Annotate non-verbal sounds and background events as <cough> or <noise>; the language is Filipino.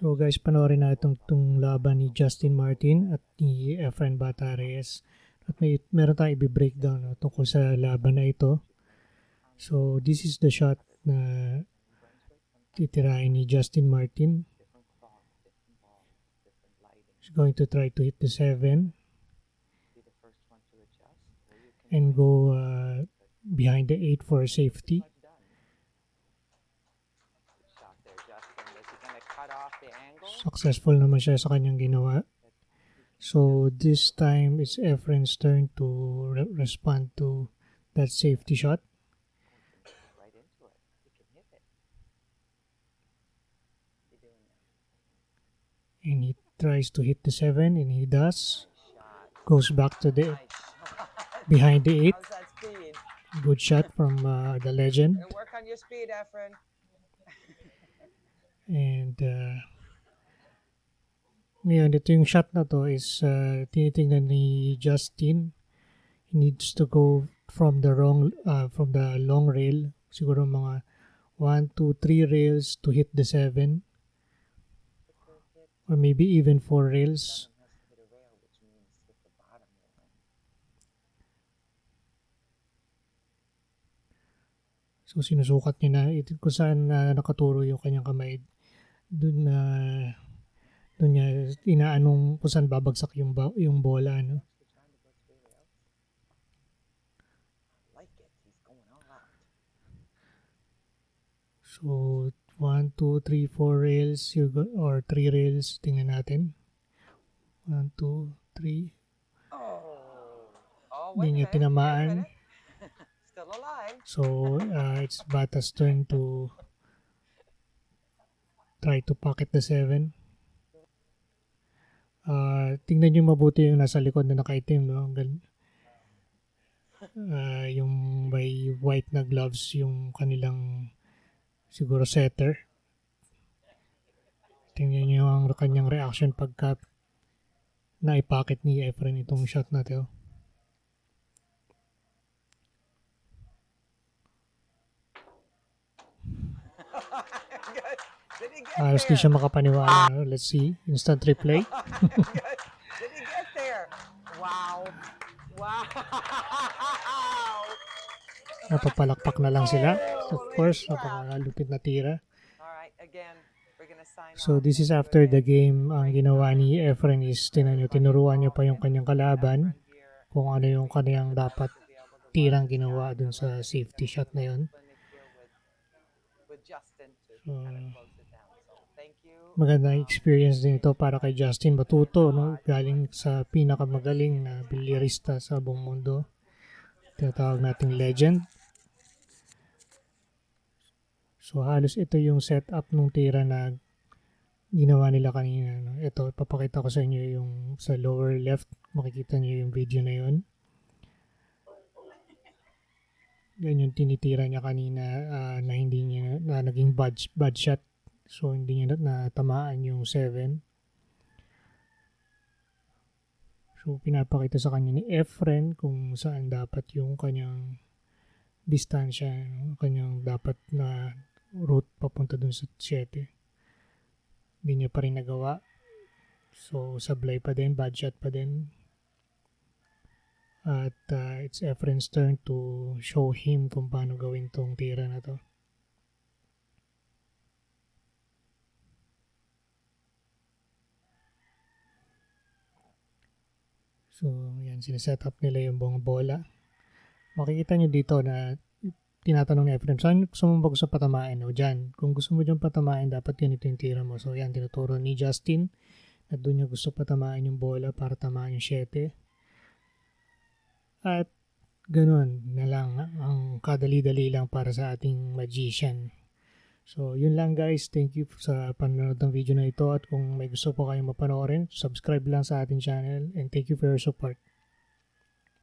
So guys, panoorin natin itong laban ni Justin Martin at ni Efren Bata Reyes. At may meron tayong i-breakdown no, tungkol sa laban na ito. So this is the shot na titirahin ni Justin Martin. He's going to try to hit the 7 and go uh, behind the 8 for safety. Shot there, Justin. Was he gonna cut off the angle? Successful naman siya sa kanyang ginawa. So this time it's Efren's turn to re- respond to that safety shot. Right into it. He can hit it. You doing that? And he tries to hit the 7 and he does. Goes back to the behind the 8. How's that speed? Good shot from uh, the legend. Work on your speed, Efren. And uh, ngayon, ito yung shot na to is uh, tinitingnan ni Justin. He needs to go from the wrong, uh, from the long rail. Siguro mga 1, 2, 3 rails to hit the 7. Or maybe even 4 rails. So sinusukat niya na ito kung saan na nakaturo yung kanyang kamay. Doon na doon niya inaanong kung saan babagsak yung ba, yung bola no. So 1 2 3 4 rails you go, or 3 rails tingnan natin. 1 2 3 Oh. Oh, Hindi niya tinamaan. <laughs> Alive. So uh, it's Bata's turn to try to pocket the 7. Uh, tingnan nyo mabuti yung nasa likod na nakaitim. No? Uh, yung may white na gloves yung kanilang siguro setter. Tingnan nyo ang kanyang reaction pagka naipakit ni Efren itong shot na to. <laughs> Halos di siya makapaniwala. Let's see. Instant replay. Did he get there? Wow. Wow. Napapalakpak na lang sila. Of course, napakalupit na tira. So this is after the game. Ang ginawa ni Efren is tinan nyo, tinuruan niya pa yung kanyang kalaban kung ano yung kanyang dapat tirang ginawa dun sa safety shot na yun. So. Magandang experience din ito para kay Justin Batuto, no? galing sa pinakamagaling na bilyarista sa buong mundo. Tinatawag nating legend. So halos ito yung setup nung tira na ginawa nila kanina. No? Ito, papakita ko sa inyo yung sa lower left. Makikita nyo yung video na yun. Yan yung tinitira niya kanina ah, na hindi niya na naging bad, bad shot. So hindi niya na- natamaan yung 7. So pinapakita sa kanya ni Efren kung saan dapat yung kanyang distansya, no? kanyang dapat na route papunta dun sa 7. Hindi niya pa rin nagawa. So sablay pa din, bad shot pa din. At uh, it's Efren's turn to show him kung paano gawin tong tira na to. So, yan, sineset up nila yung buong bola. Makikita nyo dito na tinatanong ni Efren, saan gusto mo ba patamain? O dyan, kung gusto mo dyan patamain, dapat ganito yung tira mo. So, yan, tinuturo ni Justin na doon niya gusto patamain yung bola para tamaan yung 7. At ganun na lang, ang kadali-dali lang para sa ating magician. So, yun lang guys. Thank you sa panonood ng video na ito at kung may gusto po kayong mapanoorin, subscribe lang sa ating channel and thank you for your support.